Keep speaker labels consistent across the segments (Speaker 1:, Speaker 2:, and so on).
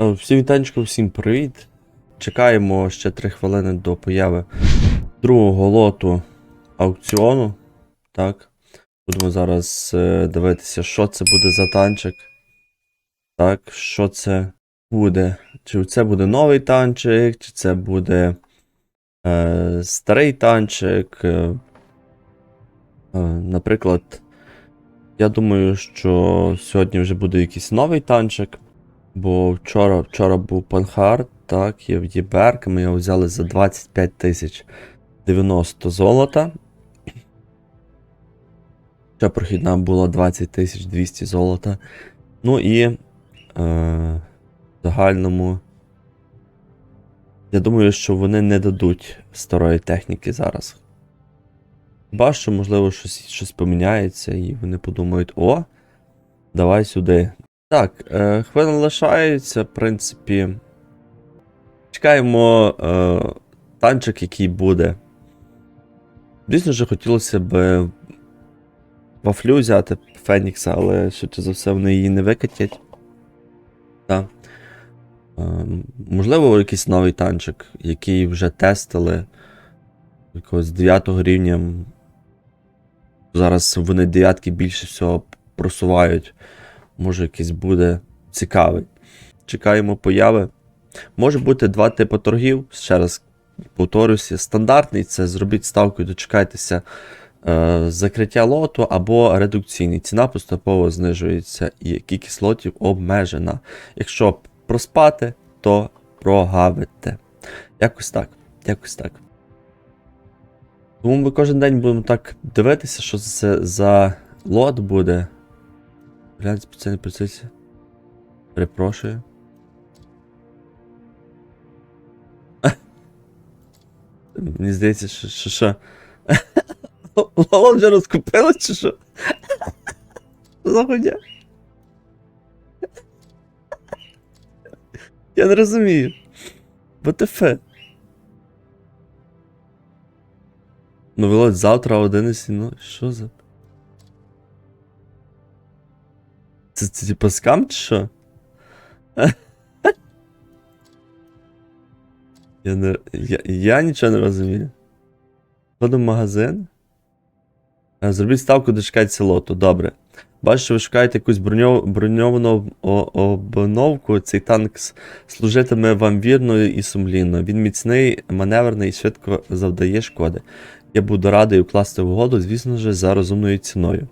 Speaker 1: Е, Всім вітанечко, всім привіт. Чекаємо ще 3 хвилини до появи другого лоту аукціону. Так. Будемо зараз е, дивитися, що це буде за танчик. Так, що це буде. Чи це буде новий танчик, чи це буде е, старий танчик. Е, е, наприклад, я думаю, що сьогодні вже буде якийсь новий танчик. Бо вчора, вчора був Панхард, так, є в Єберк, ми його взяли за 25 тисяч 90 золота. Ще прохідна була 20 тисяч 200 золота. Ну і е, в загальному. Я думаю, що вони не дадуть старої техніки зараз. Хіба що, можливо, щось, щось поміняється, і вони подумають: о, давай сюди. Так, е, хвилин лишається, в принципі. Чекаємо е, танчик, який буде. Звісно ж, хотілося б вафлю взяти Фенікса, але швидше за все вони її не викатять. Так. Е, можливо, якийсь новий танчик, який вже тестили. Якогось 9 рівня. Зараз вони дев'ятки більше всього просувають може якийсь буде цікавий. Чекаємо появи. Може бути два типи торгів. Ще раз повторюся, стандартний це зробіть ставку і дочекайтеся е, закриття лоту або редукційний. Ціна поступово знижується і кількість лотів обмежена. Якщо проспати, то прогавите. Якось так. Якось так. Тому ми кожен день будемо так дивитися, що це за лот буде. Глянь, спеціальний процесі. Перепрошую. Мені здається, що що. що? Лолон вже розкупили, чи що? Що за хуйня? Я не розумію. ВТФ. Ну, Володь, завтра о 11, ну, що за. Це, це типа скам чи що? Я, не, я, я нічого не розумію. Ходимо в магазин. Е, Зробіть ставку, дочекайтеся лоту. Добре. Бачу, що ви шукаєте якусь броньов, броньовану обновку. Цей танк служитиме вам вірно і сумлінно. Він міцний, маневрений і швидко завдає шкоди. Я буду радий укласти угоду, звісно ж, за розумною ціною.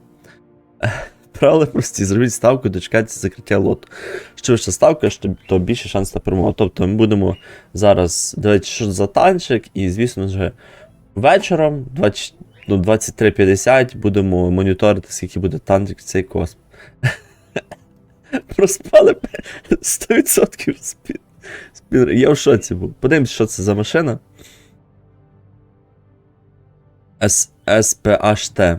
Speaker 1: Правила прості, зробіть ставку, дочекайтеся закриття лоту. Що вища ставка, то більше шанс на перемогу. Тобто ми будемо зараз дивитися, що за танчик, і, звісно ж, вечором, 20, ну, 23.50, будемо моніторити, скільки буде танчик в цей космос. Проспали 100% спід. Я в шоці був. Подивимось, що це за машина. SPHT.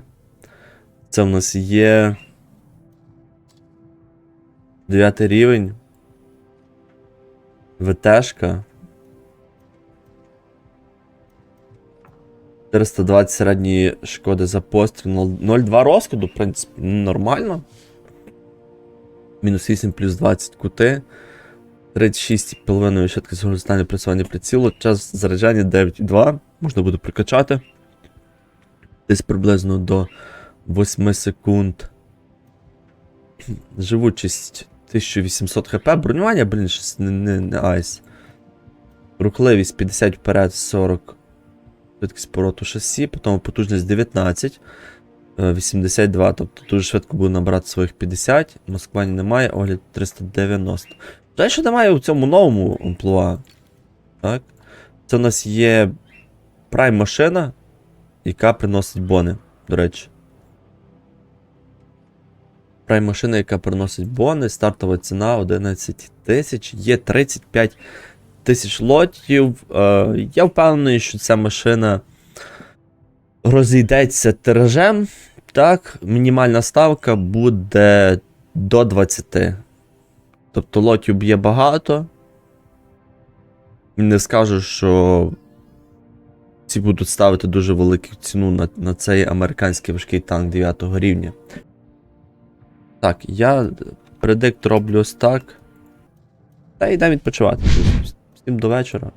Speaker 1: Це в нас є. Дев'ятий рівень. ВТшка. 420 середньої шкоди за постріл. 0,2 розкладу, в принципі, нормально. Мінус 8 плюс 20 кути. 36,5 швидкість горизонтальне працювання прицілу. Час заряджання 9,2. Можна буде прикачати. Десь приблизно до 8 секунд. Живучість 1800 хп. Бронювання, блін, щось не, не, не айс. Рухливість 50 вперед, 40. Швидкість повороту шасі, потім потужність 19. е, 82, тобто дуже швидко буде набрати своїх 50. Маскування немає, огляд 390. Те, що немає у цьому новому амплуа. Так. Це у нас є прайм машина, яка приносить бони, до речі. Прайм машина, яка приносить бони, стартова ціна 11 тисяч, є 35 тисяч лотів. Е, я впевнений, що ця машина розійдеться тиражем. Так, мінімальна ставка буде до 20. Тобто лотів б'є багато. Не скажу, що ці будуть ставити дуже велику ціну на, на цей американський важкий танк 9 рівня. Так, я предикт роблю ось так. Та йдемо відпочивати. Всім до вечора.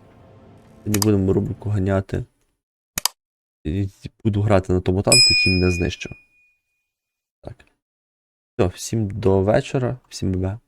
Speaker 1: Сьогодні будемо рубрику ганяти. І буду грати на тому танку, який мене знищив. Так. Все, всім до вечора, всім бе.